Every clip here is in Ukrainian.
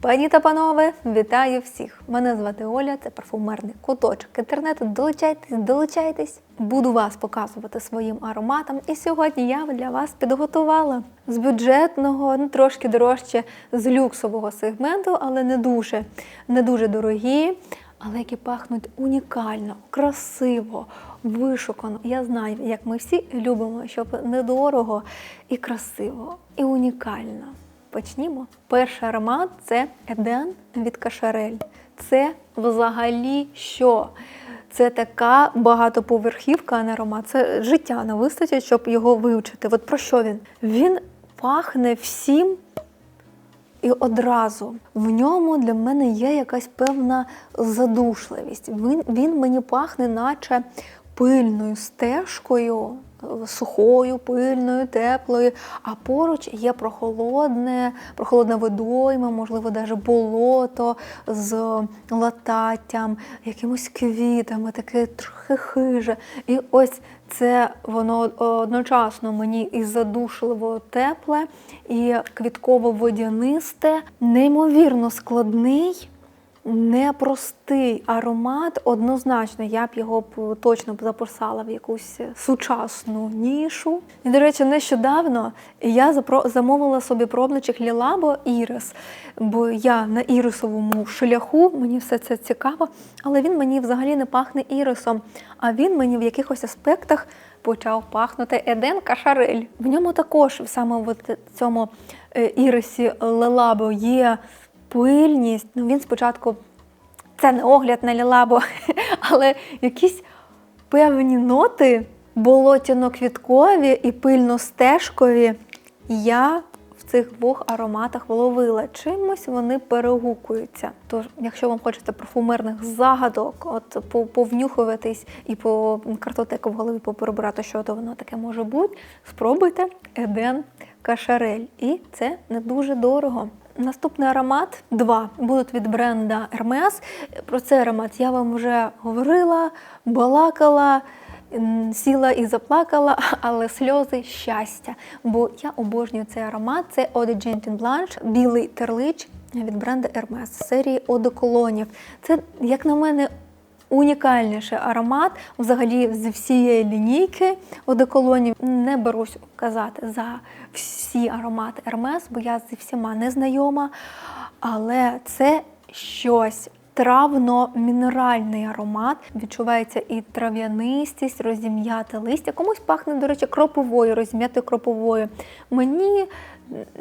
Пані та панове, вітаю всіх! Мене звати Оля, це парфумерний куточок інтернету. Долучайтесь, долучайтесь. Буду вас показувати своїм ароматом. І сьогодні я для вас підготувала з бюджетного, ну трошки дорожче з люксового сегменту, але не дуже, не дуже дорогі, але які пахнуть унікально, красиво, вишукано. Я знаю, як ми всі любимо, щоб недорого і красиво, і унікально. Почнімо. Перший аромат це Еден від Кашарель. Це взагалі що? Це така багатоповерхівка, а не аромат. Це життя не вистачить, щоб його вивчити. От про що він? Він пахне всім і одразу. В ньому для мене є якась певна задушливість. Він, він мені пахне, наче пильною стежкою, сухою, пильною, теплою, а поруч є прохолодне, прохолодна водойма, можливо, навіть болото з лататтям, якимось квітами, таке трохи хиже. І ось це воно одночасно мені і задушливо тепле, і квітково-водянисте, неймовірно складний. Непростий аромат, однозначно, я б його б точно б записала в якусь сучасну нішу. І, до речі, нещодавно я замовила собі пробничок Лілабо Ірис, бо я на ірисовому шляху, мені все це цікаво, але він мені взагалі не пахне ірисом, а він мені в якихось аспектах почав пахнути Еден Кашарель. В ньому також саме в цьому е, ірисі Лелабо є пильність. Ну, він спочатку, це не огляд на лілабо, але якісь певні ноти болотяно-квіткові і пильно-стежкові я в цих двох ароматах вловила. Чимось вони перегукуються. Тож, якщо вам хочеться парфумерних загадок, от по- повнюхуватись і по картотеку в голові поперебирати, що то воно таке може бути, спробуйте Еден Кашарель. І це не дуже дорого. Наступний аромат два будуть від бренда Hermes. Про цей аромат я вам вже говорила, балакала, сіла і заплакала, але сльози щастя. Бо я обожнюю цей аромат. Це Eau de Gentil Blanche, білий терлич від бренду Hermes серії одеколонів. Це, як на мене, унікальніший аромат взагалі з всієї лінійки одеколонів. Не берусь казати за всі аромати Hermes, бо я зі всіма не знайома. Але це щось. Травно-мінеральний аромат, відчувається і трав'янистість, розім'яте листя. Комусь пахне, до речі, кроповою, розім'ятою кроповою. Мені,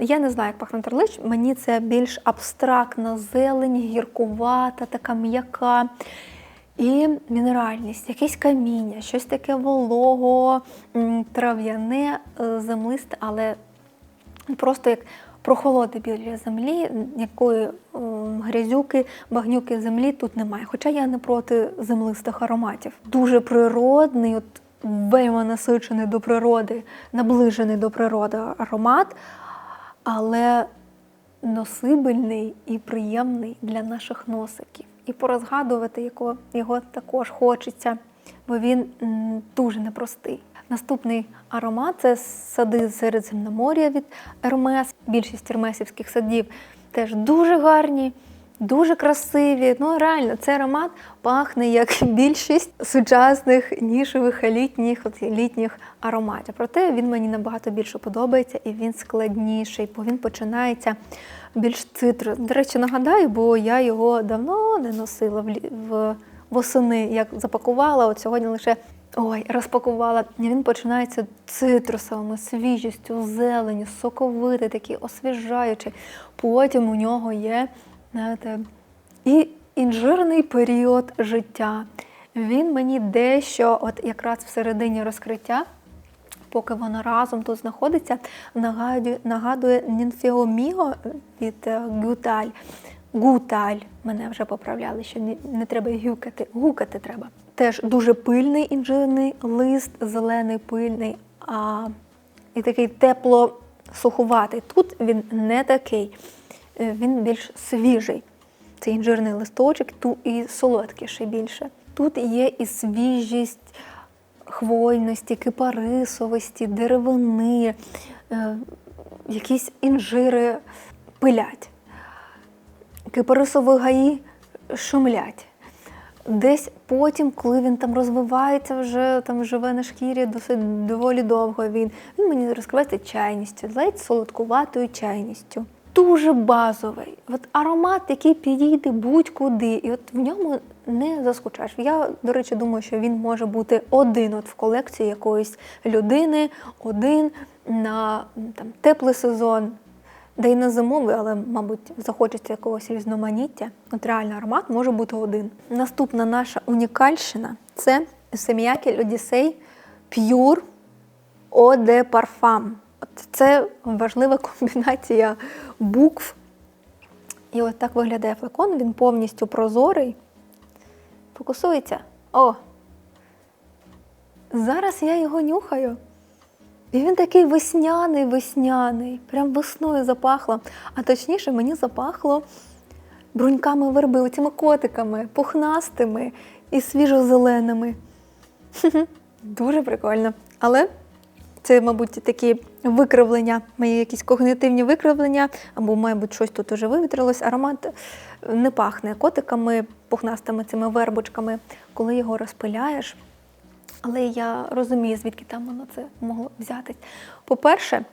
я не знаю, як пахне терлич, мені це більш абстрактна зелень, гіркувата, така м'яка. І мінеральність, якесь каміння, щось таке волого, трав'яне, е, землисте, але просто як прохолоди біля землі, якої грязюки, багнюки землі тут немає. Хоча я не проти землистих ароматів. Дуже природний, от вельми насичений до природи, наближений до природи аромат, але носибельний і приємний для наших носиків. І порозгадувати його, його також хочеться, бо він дуже непростий. Наступний аромат це сади Середземномор'я від Ермес. Більшість ермесівських садів теж дуже гарні, дуже красиві. Ну реально, цей аромат пахне як більшість сучасних нішевих літніх, от, літніх ароматів. Проте він мені набагато більше подобається і він складніший, бо він починається більш цитрус. До речі, нагадаю, бо я його давно не носила в, восени, як запакувала. От сьогодні лише ой, розпакувала. Він починається цитрусовими, свіжістю, зеленю, соковитий, такий освіжаючий. Потім у нього є, знаєте, і інжирний період життя. Він мені дещо, от якраз в середині розкриття, поки воно разом тут знаходиться, нагадує, нагадує нінфеоміго від е, Гюталь. Гуталь. Мене вже поправляли, що не треба гюкати, гукати треба. Теж дуже пильний інжирний лист, зелений пильний, а, і такий тепло-сухуватий. Тут він не такий, Е, він більш свіжий. Це інжирний листочок, тут і солодкіший більше. Тут є і свіжість, хвойності, кипарисовості, деревини, е, якісь інжири пилять. кипарисові гаї шумлять. Десь потім, коли він там розвивається, вже там живе на шкірі досить доволі довго. Він він мені розкривається чайністю, ледь солодкуватою чайністю. Дуже базовий. От аромат, який підійде будь-куди, і от в ньому не заскучаєш. Я, до речі, думаю, що він може бути один от в колекції якоїсь людини, один на там, теплий сезон, де й на зимовий, але, мабуть, захочеться якогось різноманіття. От реально аромат може бути один. Наступна наша унікальщина це Сем'які Одіссей Pure Eau de Це важлива комбінація букв. І от так виглядає флакон, він повністю прозорий. Фокусується. О! Зараз я його нюхаю. І він такий весняний, весняний, прям весною запахло. А точніше, мені запахло бруньками верби, оцими котиками, пухнастими і свіжо-зеленими. Дуже прикольно. Але це, мабуть, такі викривлення, мої якісь когнитивні викривлення, або, мабуть, щось тут уже вивітрилось. Аромат не пахне котиками, пухнастими цими вербочками, коли його розпиляєш. Але я розумію, звідки там воно це могло взятись. По-перше,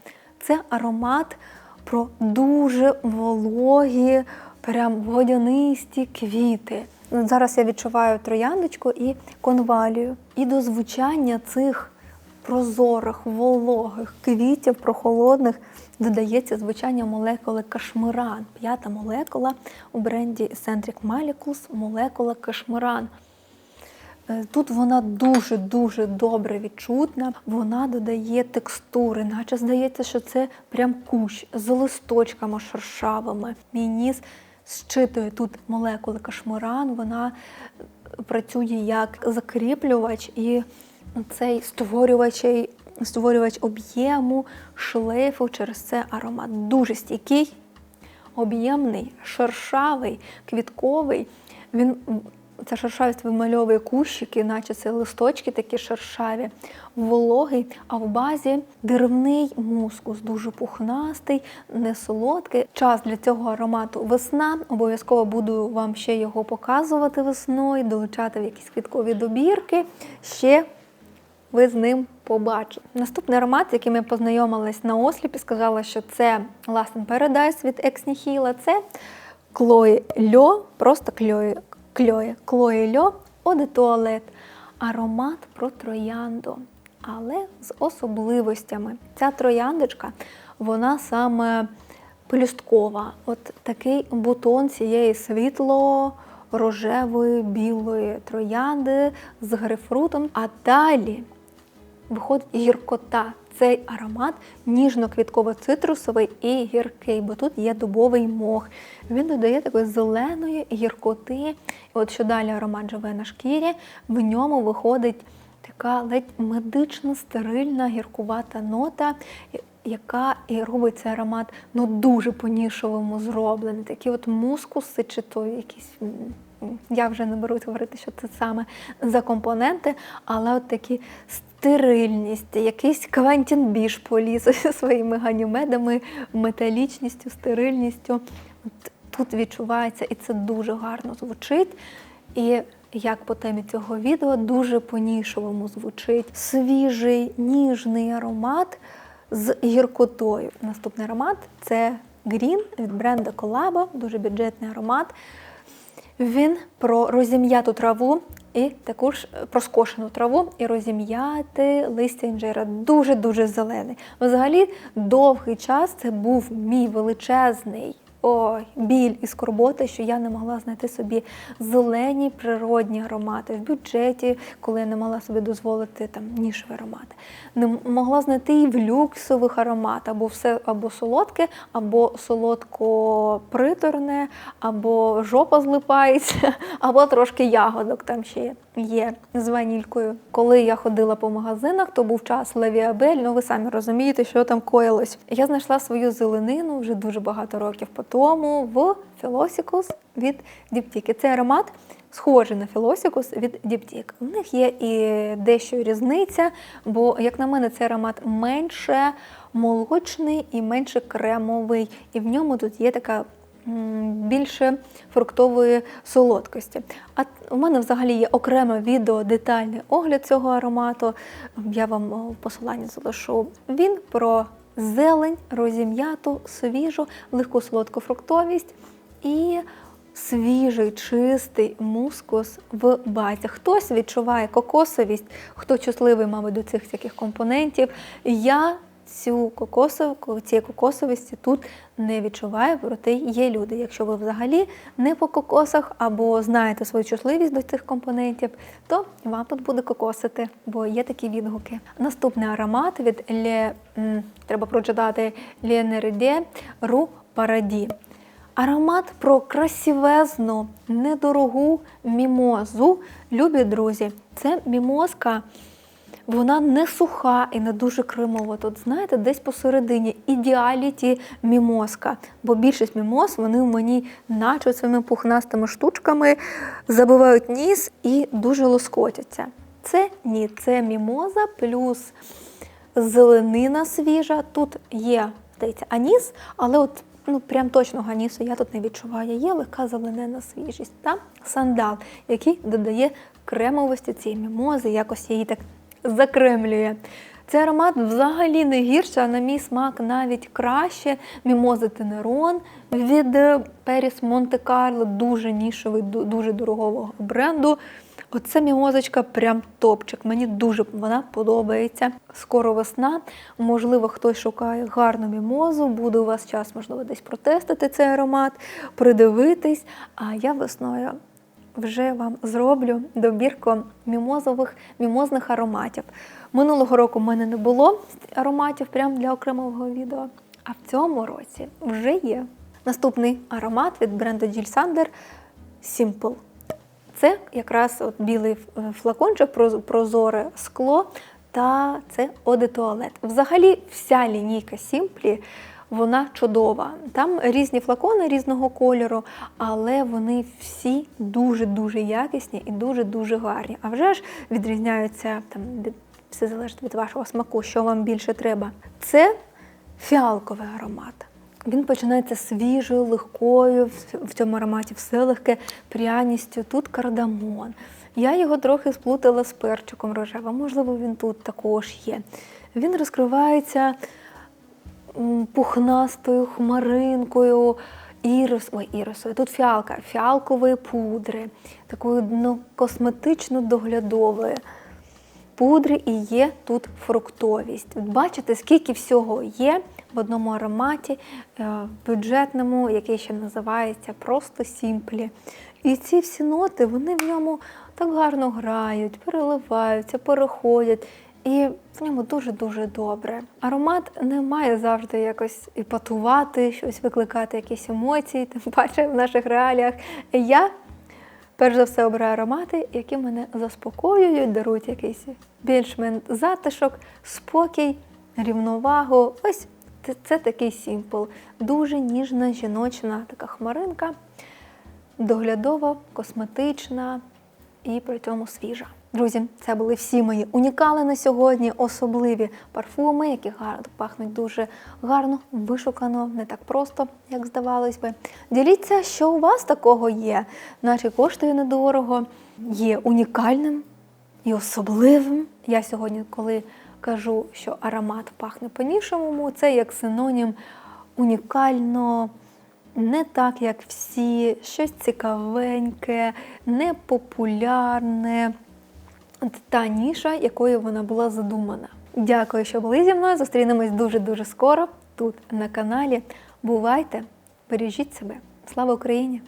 це аромат про дуже вологі, прям водянисті квіти. Зараз я відчуваю трояндочку і конвалію. І до звучання цих прозорих, вологих квітів, прохолодних, додається звучання молекули кашмиран. П'ята молекула у бренді Centric Molecules молекула кашмиран. Е, Тут вона дуже-дуже добре відчутна, вона додає текстури, наче здається, що це прям кущ з листочками шершавими. Мій ніс щитує тут молекули кашмиран, вона е, працює як закріплювач і цей створювач, створювач об'єму, шлейфу через це аромат дуже стійкий, об'ємний, шершавий, квітковий. Він Ця шершавість вимальовує кущики, наче це листочки такі шершаві, вологий, а в базі деревний мускус, дуже пухнастий, не солодкий. Час для цього аромату весна. Обов'язково буду вам ще його показувати весною, долучати в якісь квіткові добірки. Ще ви з ним побачите. Наступний аромат, з яким я познайомилась на осліпі, сказала, що це Last in Paradise від Nihilo, це Клої Льо, просто Клої Кльоє, Клої Льо, Оде Туалет. Аромат про троянду, але з особливостями. Ця трояндочка, вона саме пелюсткова. От такий бутон цієї світло рожевої білої троянди з грейпфрутом. А далі виходить гіркота. Цей аромат ніжно-квітково-цитрусовий і гіркий, бо тут є дубовий мох. Він додає такої зеленої гіркоти. От що далі аромат живе на шкірі, в ньому виходить така ледь медично стерильна гіркувата нота, яка і робить цей аромат ну дуже по-нішовому зроблений. Такі от мускуси, чи то якісь. Я вже не берусь говорити, що це саме за компоненти, але от такі стерильність, якийсь Квентін Біш поліз своїми ганімедами, металічністю, стерильністю. От Тут відчувається, і це дуже гарно звучить. І як по темі цього відео, дуже по-нішовому звучить свіжий, ніжний аромат з гіркотою. Наступний аромат це Green від бренду Collabo, дуже бюджетний аромат. Він про розім'яту траву і також про скошену траву і розім'яти листя інжира. Дуже-дуже зелений. Взагалі, довгий час це був мій величезний ой, біль і скорбота, що я не могла знайти собі зелені природні аромати в бюджеті, коли я не могла собі дозволити там нішеві аромати. Не могла знайти і в люксових ароматах, або все або солодке, або солодко-приторне, або жопа злипається, або трошки ягодок там ще є. Є з ванількою. Коли я ходила по магазинах, то був час Лавіабель, ну ви самі розумієте, що там коїлось. Я знайшла свою зеленину вже дуже багато років по тому в Філосікус від Діптіки. Цей аромат схожий на Філосікус від Діптік. У них є і дещо різниця, бо, як на мене, цей аромат менше молочний і менше кремовий. І в ньому тут є така більше фруктової солодкості. А у мене взагалі є окреме відео, детальний огляд цього аромату. Я вам в посиланні залишу. Він про зелень, розім'яту, свіжу, легку солодку фруктовість і свіжий, чистий мускус в базі. Хтось відчуває кокосовість, хто чутливий, мабуть, до цих всяких компонентів. Я цю кокосову, цієї кокосовості тут не відчуваю, проте є люди. Якщо ви взагалі не по кокосах або знаєте свою чутливість до цих компонентів, то вам тут буде кокосити, бо є такі відгуки. Наступний аромат від Le, треба прочитати Neride Rue Paradis. Аромат про красивезну, недорогу мімозу. Любі друзі, це мімозка. Вона не суха і не дуже кремова. Тут, знаєте, десь посередині ідеаліті мімозка. Бо більшість мімоз вони в мені наче своїми пухнастими штучками забивають ніс і дуже лоскотяться. Це ні, це мімоза плюс зеленина свіжа. Тут є, здається, аніс, але от ну прям точного анісу я тут не відчуваю. Є легка зеленена свіжість та сандал, який додає кремовості цієї мімози, якось її так закремлює. Цей аромат взагалі не гірше, а на мій смак навіть краще. Мімози Тенерон від Періс Монте-Карло, дуже нішовий, ду- дуже дорогого бренду. Оце мімозочка прям топчик. Мені дуже вона подобається. Скоро весна. Можливо, хтось шукає гарну мімозу, буде у вас час, можливо, десь протестити цей аромат, придивитись. А я весною вже вам зроблю добірку мімозових мімозних ароматів. Минулого року в мене не було ароматів прямо для окремого відео, а в цьому році вже є. Наступний аромат від бренду Jill Sander Simple. Це якраз от білий е, флакончик, прозоре скло, та це оде туалет. Взагалі, вся лінійка Сімплі вона чудова. Там різні флакони різного кольору, але вони всі дуже-дуже якісні і дуже-дуже гарні. А вже ж відрізняються там, все залежить від вашого смаку, що вам більше треба. Це фіалковий аромат. Він починається свіжою, легкою, в- цьому ароматі все легке пряністю. Тут кардамон. Я його трохи сплутала з перчиком рожевим, можливо, він тут також є. Він розкривається пухнастою хмаринкою, ірис, ой, ірисою. Тут фіалка, фіалкової пудри, такої ну, косметично-доглядової пудри і є тут фруктовість. Бачите, скільки всього є в одному ароматі е, бюджетному, який ще називається просто сімплі. І ці всі ноти вони в ньому так гарно грають, переливаються, переходять. І в ньому дуже-дуже добре. Аромат не має завжди якось іпатувати, щось викликати, якісь емоції, тим паче в наших реаліях. Я Перш за все обираю аромати, які мене заспокоюють, дарують якийсь більш-менш затишок, спокій, рівновагу. Ось це, такий сімпл. Дуже ніжна жіночна така хмаринка, доглядова, косметична і при цьому свіжа. Друзі, це були всі мої унікали на сьогодні, особливі парфуми, які гарно пахнуть дуже гарно, вишукано, не так просто, як здавалось би. Діліться, що у вас такого є, наче коштує недорого, є унікальним і особливим. Я сьогодні, коли кажу, що аромат пахне по-іншому, це як синонім унікально, не так, як всі, щось цікавеньке, непопулярне. Та ніша, якою вона була задумана. Дякую, що були зі мною. Зустрінемось дуже-дуже скоро тут на каналі. Бувайте, бережіть себе. Слава Україні!